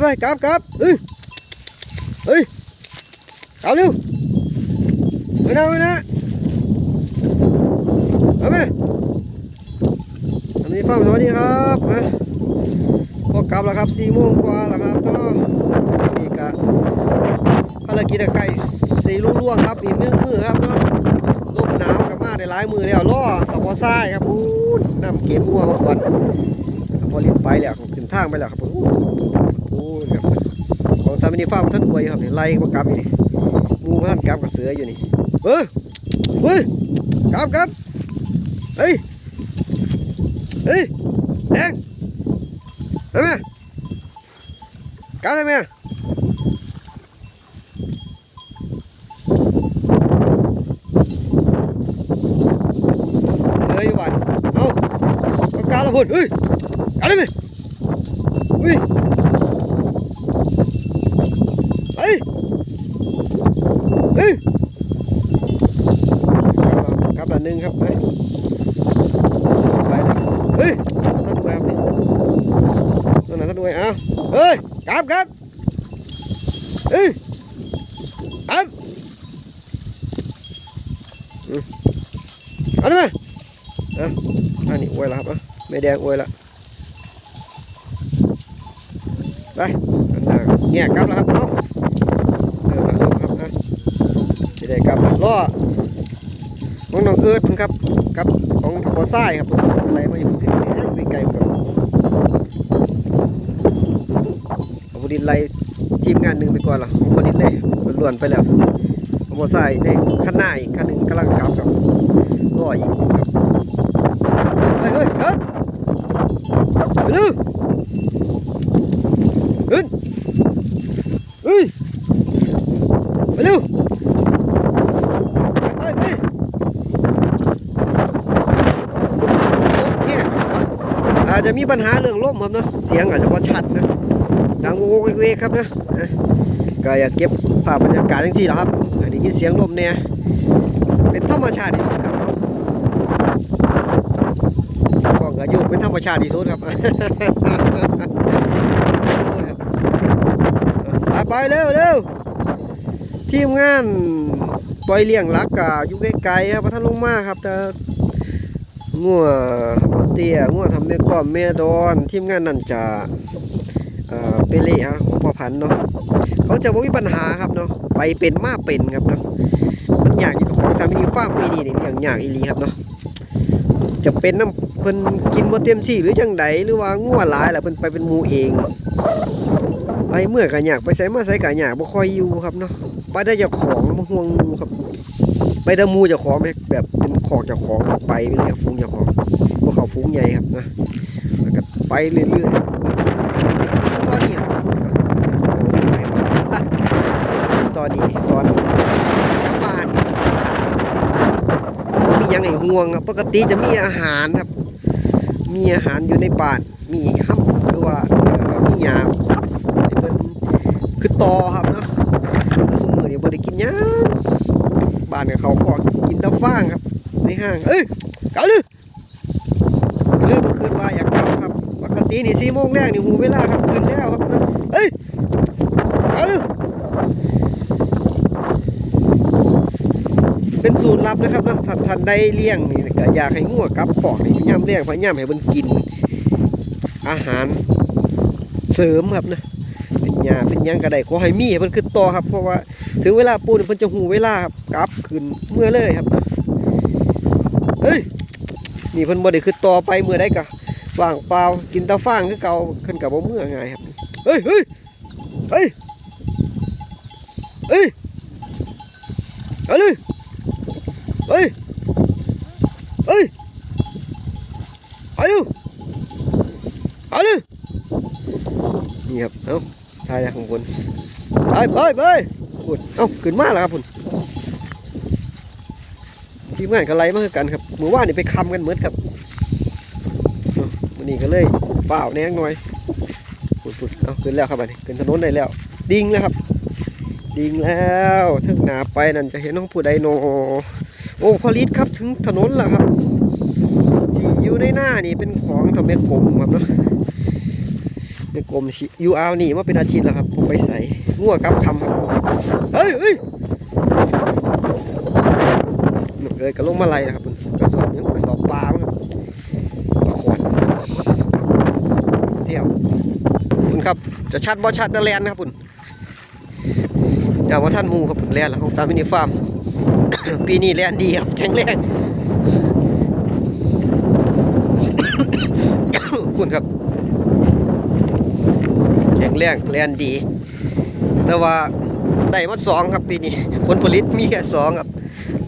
ไปกลับกลับเอ้ยเอ้ยกลับเร็วไปนะไปนะไปไหมอันนี้ฟ้าสวัสดีครับอะพอกลับแล้วครับสี่โมงกว่าแล้วครับก็นี่กะภารกิจไก่สีรุ่ล่วงครับอีกหนึ่งมือครับเนาะลมหนาวกับมาได้หลายมือแล้วล่อสปอร์ทรายครับอู้น้ำเก็บหัวมาก่อนพอรีบไปแล้วขึ้นทางไปแล้วครับผมโอ้ยครับของสามนีฟ้าท่านอวยอยู่ครับนี่ไล่มากลับอยู่นี่งูท่านกลับกับเสืออยู่นี่เออเฮ้ยกลับกลับเฮ้ยเฮ้ยแดงไปไหมกลับไปไหมเสืออยู่บ้านเอ้าก็กลับแล้วพุ่นเฮ้ย Cắn đi mày Ui Ê ครับอันหนึ่งครับไปไปนะเฮ้ยท่านดูครับนี่นั่นนะท่านดูอ้าเฮ้ยครับครับเฮ้ยอันอันนี้มาอะอันนี้อวยละครับอะไม่แดงอวยละไปอันหนักแง่กลับแล้วครับเอาเออมาชมครับนะจะ ได้กลับล้อของน้องเอิร์ดครับกับของหัวไส้ครับอะไรมาอยู่สิบเนี่ยไปไกลกันเอาบุดินไล่ทีมงานหนึ่งไปก่อนละของบุดินเลยล้วนไปแล้วของหัวไส้ในขั้นหน้าอีกขั้นหนึ่งกำลังกลับกับล้ออีกครับเฮ้ยเฮ้ยเอิร์ดไปเลยขึ้นเฮ้ยไปเร็วไปไปไป อาจจะมีปัญหาเรื่องลมครับเนาะเสียงอาจจะพอชัดนะดังโวกเวกครับนะก็อยากเก็บภาพบรรยากาศทั้งสี่แหละครับอันนี้ยินเสียงลมเนี่ยเป็นธรรมชาติที่สุดครับเนาะกล้องอายุเป็นธรรมชาติที่สุดครับไปไปเร็วเร็วทีมงานปล่อยเลี้ยงรักกะอยู่ไกลๆครับพระท่านลงมาครับแต่ งัวครับบ่เตี้ยงัวทำแม่ก้อมแม่ดอนทีมงานนั่นจะเอ่อเปเล่ครับของพ่อพันธ์เนาะเขาจะบ่มีปัญหาครับเนาะไปเป็นมาเป็นครับเนาะมันอยากอยู่กับของสามีฟาร์มปีนี้นี่เลี้ยงยากอีลีครับเนาะจะเป็นน้ำเพิ่นกินบ่เต็มที่หรือจังใดหรือว่างัวหลายล่ะเพิ่นไปเป็นมูเองไปเมื่อก็อยากไปใส่มาใส่ก็อยากบ่ค่อยอยู่ครับเนาะไปได้จ้าของบ่ห่วงมูครับ ไปได้หมู่เจ้าของแบบเป็นของจ้าของไปไปเลยครับฝูงจ้าของบ่เข้าฝูงใหญ่ครับนะแล้วก็ไปเรื่อยๆตอนนี้ครับไปมาตอนนี้ตอนกลับบ้านมียังไงห่วงครับปกติจะมีอาหารครับ มีอาหารอยู่ในบ้านมีห้ำหรือว่ามีหยาสัตว์ที่เป็นคือตอครับเนาะแต่สมมือนี่บ่ได้กินยัง บ้านกับเขาก็กินตะฟางครับ ในห้าง เอ้ยกลับเลยเรื่องเมื่อคืนว่าอยากกลับครับ ปกตินี่สี่โมงแรกนี่หูเวลาครับคืนแล้วครับเนะเอ้ยกลับเลยเป็นสูตรลับนะครับนะท่านท่านได้เลี้ยงนี่ก็อยากให้งัวกลับขอกนี่ยายามเลี้ยงพยายามให้มันกิน อาหารเสริมครับนะ เป็นยาเป็นยังก็ได้ขอให้มีเพิ่นขึ้นต่อครับ เพราะว่าถึงเวลาปูนเพิ่นจะหูเวลาครับกลับขึ้นเมื่อเลยครับนะเฮ้ยนี่เพิ่นบ่ได้ขึ้นต่อไปเมื่อได้ก็ว่างเปล่ากินตะฟางคือเก่าขึ้นกับบ่เมื่อไงครับเฮ้ยเฮ้ยเฮ้ยเฮ้ยเอาเลย เฮ้ย เฮ้ยไปดูไปดูนี่ครับ เอ้าทายาของคน ไปไปไปคุณเอ้าขึ้นมาแล้วครับคุณทีมงานกันไรมาคือกันครับเมื่อวานี่ไปคำกันเหมือนครับเอ้าวันนี้ก็เลยเปล่าแนงหน่อยปุดปุดเอ้าขึ้นแล้วครับอันนี้ขึ้นถนนได้แล้ว ดิ่งแล้วครับ ดิ่งแล้วถึงหนาไปนั่นจะเห็นน้องผู้ใดโนโอ้พอลิตครับถึงถนนแล้วครับ ที่อยู่ในหน้านี่เป็นของทำเมกลมครับเนาะ ในกรมสิอยู่อานี่มาเป็นอาทิตย์แล้วครับผมไปใส่งัวกับคำครับเฮ้ยเฮ้ยหมึกเอ้ยก็ลงมาไล่นะครับผมกระสอบนี้กระสอบปลาครับปลาขอนเที่ยวคุณครับจะชัดบ่ชัดแลนนะครับคุณอย่าว่าท่านมูครับแลนแล้วของสามมินิฟาร์มปีนี้แลนดีครับแข็งแรงคุณครับ แข็งแรงแลนดี แต่ว่าได้มาสองครับปีนี้ผลผลิตมีแค่สองครับ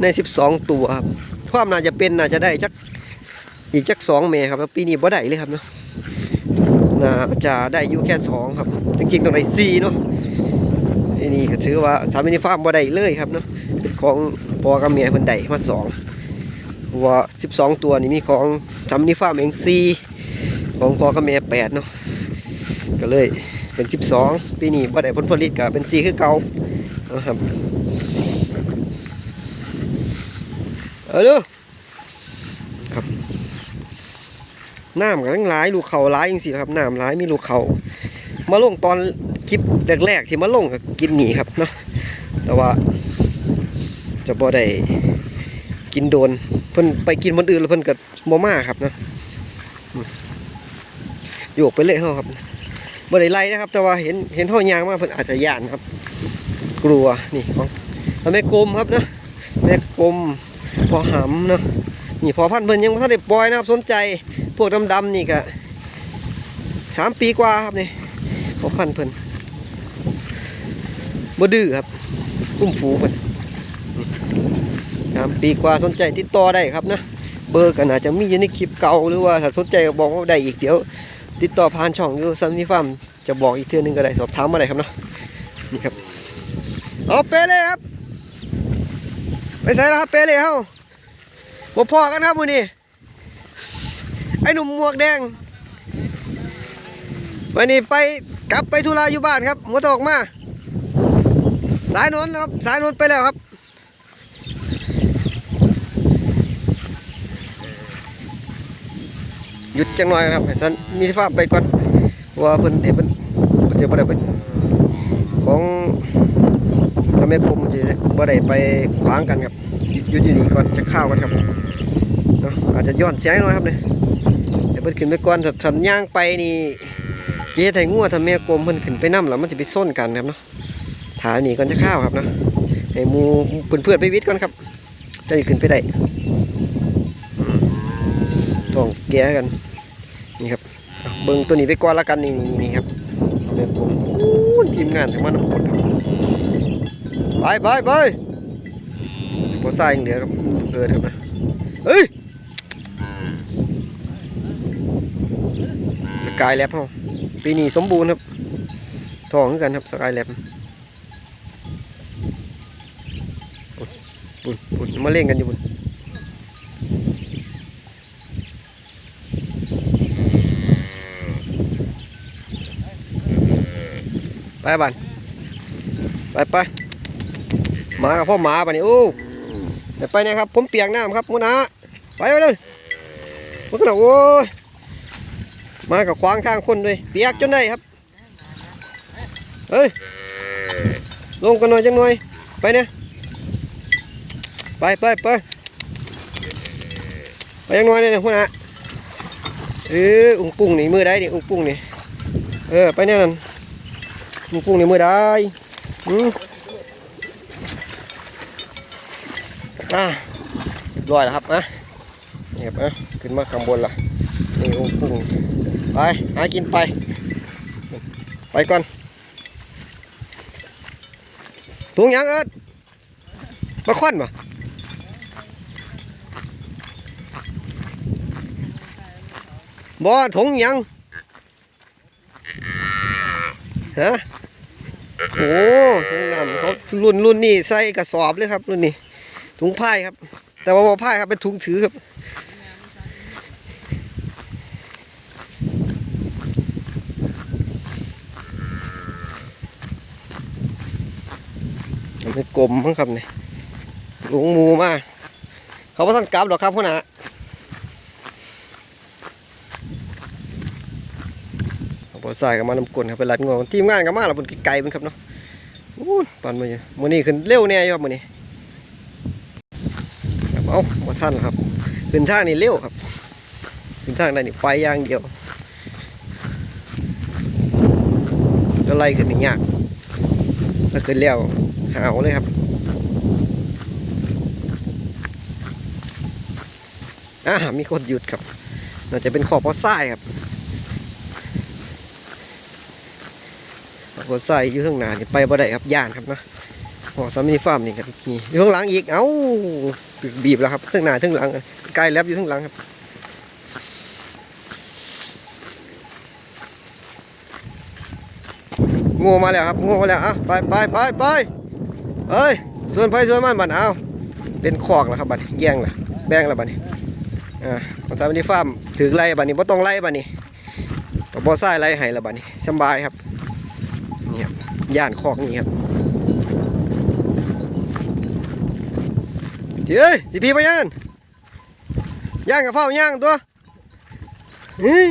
ในสิบสองตัวครับความน่าจะเป็นน่าจะได้จักอีกจักสองเมครับแล้วปีนี้บ่ได้เลยครับเนาะน่าจะได้อยู่แค่สองครับ จริงๆต้องได้สี่เนาะอันนี้ก็ถือว่าสามมินิฟาร์มบ่ได้เลยครับเนาะของปอกับเมียเพิ่นได้มาสองว่าสิบสองตัวนี่มีของสามมินิฟาร์มเองสี่ของปอกับเมียแปดเนาะก็เลย เป็นสิบสองปีนี้บ่ได้ผลผลิตก็เป็นสี่คือเก่านะครับเออด้อครับน้ำกันทั้งหลายลูกเขาหลายจริงๆครับน้ำหลายมีลูกเขามาลงตอนคลิปแรกๆที่มาลงก็กินหนีครับเนาะแต่ว่า จะบ่ได้กินโดนเพิ่นไปกินมันอื่นแล้วเพิ่นก็บ่มาครับเนาะโยกไปเลยเฮาครับ บ่ได้ไล่นะครับ แต่ว่าเห็นเห็นเฮายางมากเพิ่นอาจจะย่านครับ กลัวนี่ของแม่กลมครับเนาะแม่กลมพอหำเนาะนี่พอพันเพิ่นยังบ่ทันได้ปล่อยนะครับ สนใจพวกดำๆนี่ก็สามปีกว่าครับนี่พอพันเพิ่นบ่ดื้อครับอุ้มฝูเพิ่นสามปีกว่าสนใจติดต่อได้ครับนะเบอร์ก็น่าจะมีอยู่ในคลิปเก่าหรือว่าถ้าสนใจก็บอกว่าได้อีกเดี๋ยว ติดต่อผ่านช่องอยู่ซัมนี่ฟาร์มจะบอกอีกเทื่อนึงก็ได้สอบถามมาได้ครับเนาะนี่ครับเอาเปเลยครับไปใส่แล้วครับเปเลยเฮาบ่พอกันครับมื้อนี้ไอ้หนุ่มหมวกแดงวันนี้ไปกลับไปธุระอยู่บ้านครับหัวตอกมา สายนนท์ครับ สายนนท์ไปแล้วครับ หยุดจังหน่อยครับให้สันมีฟ้าไปก่อนว่าเพิ่นเดี๋ยวเพิ่นเพิ่นจะบ่ได้ไปของทำให้กรมจะบ่ได้ไปขวางกันครับหยุดอยู่นี่ก่อนจะข้าวกันครับเนาะอาจจะย้อนเสียงหน่อยครับเนี่ยเดี๋ยวเพิ่นขึ้นไปก่อนสัญญางไปนี่เจ๊ไทยงัวทำแม่กรมเพิ่นขึ้นไปนํแล้วมันจะไปส้นกันครับเนาะถายนี่ก่อนจะข้าวครับเนาะให้มูเพื่อนๆไปวิทย์ก่อนครับจะขึ้นไปได้ต้องแก้กัน นี่ครับเบิ่งตัวนี้ไปก่อนละกันนี่นี่นี่ครับแม่กรมทีมงานทั้งมันทั้งหมดไปไปไปพอสายเหลือครับเออครับนะเฮ้ยสกายแลบเฮาปีนี้สมบูรณ์ครับทองกันครับสกายแลบปุ่นปุ่นมาเล่นกันอยู่ปุ่น ไปบันไปไปหมากับพ่อหมาปะนี่โอ้เดี๋ยวไปนะครับ ผมเปียกน้ำครับมุนาไปเลยมันก็โอ้ยมากับขวางทางคนด้วยเปียกจนได้ครับเฮ้ยลงกันหน่อยจังหน่อยไปเนี่ยไปไปไปไปยังหน่อยเนี่ยมุนาเอออุ้งปุ้งนี่มือได้ดิอุ้งปุ้งนี่เออไปเนี่ยนั่น อุ้งปุ้งนี่มือได้อืมอะรอยแล้วครับนะนี่ครับนะขึ้นมาข้างบนละนี่โอ้กุ้งไปหากินไป ไปก่อนถุงยังเอิดมาค่อนมาบ่ถุงยังฮะ โอ้ถุงน้ำเขารุ่นรุ่นนี่ใส่กระสอบเลยครับ รุ่นนี้ถุงผ้าครับ แต่ว่าบ่ผ้าครับเป็นถุงถือครับมันเป็นกลมมั้งครับเนี่ยหลงมูมากเขาบ่ท่านกลับหรอกครับพ่อหนาเขาบ่สายก็มานำกลครับไปรัดงวทีมงานก็มาแล้วเพิ่นไกลๆเพิ่นครับเนาะ อู้ปานมื้อนี้มื้อนี้ขึ้นเร็วแน่ยู่ครับมื้อนี้ครับเอาบ่ทันครับ ขึ้นทางนี่เร็วครับ ขึ้นทางได้นี่ไปอย่างเดียวก็ไล่ขึ้นนี่ยากถ้าขึ้นแล้วหาวเลยครับอ่ามีคนหยุดครับน่าจะเป็นขอบพราะทรายครับ หัวใส่อยู่ข้างหน้านี่ไปบ่ได้ครับย่านครับนะหอสามีฟาร์มนี่ครับนี่อยู่ข้างหลังอีกเอ้าบีบแล้วครับข้างหน้าข้างหลังใกล้แล้วอยู่ข้างหลังครับงูมาแล้วครับงูมาแล้วอะไปไปไปไปเอ้ยส่วนไปส่วนมันบัดเอาเป็นคอกแล้วครับบัดแย่งล้วแบ่งล้วบัดนี้อ่าของสามีฟาร์มถือไล่บัดนี้บ่ต้องไล่บัดนี้ก็บ่ใส่ไล่ให้ล้วบัดนี้สบายครับ ย่านคอกนี่ครับเฮ้ยสิพี่ไปย่างย่างกับเฝ้าย่างตัวเฮ้ย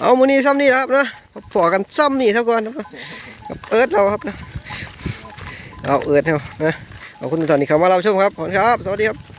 เอามือนี้ซ้ำนี่นะครับนะพอกันซ้ำนี่เท่าก่อนครับกับเอิร์ธเราครับนะเอาเอิร์ธเอานะขอบคุณทุกท่านที่เข้ามารับชมครับขอบคุณครับ สวัสดีครับ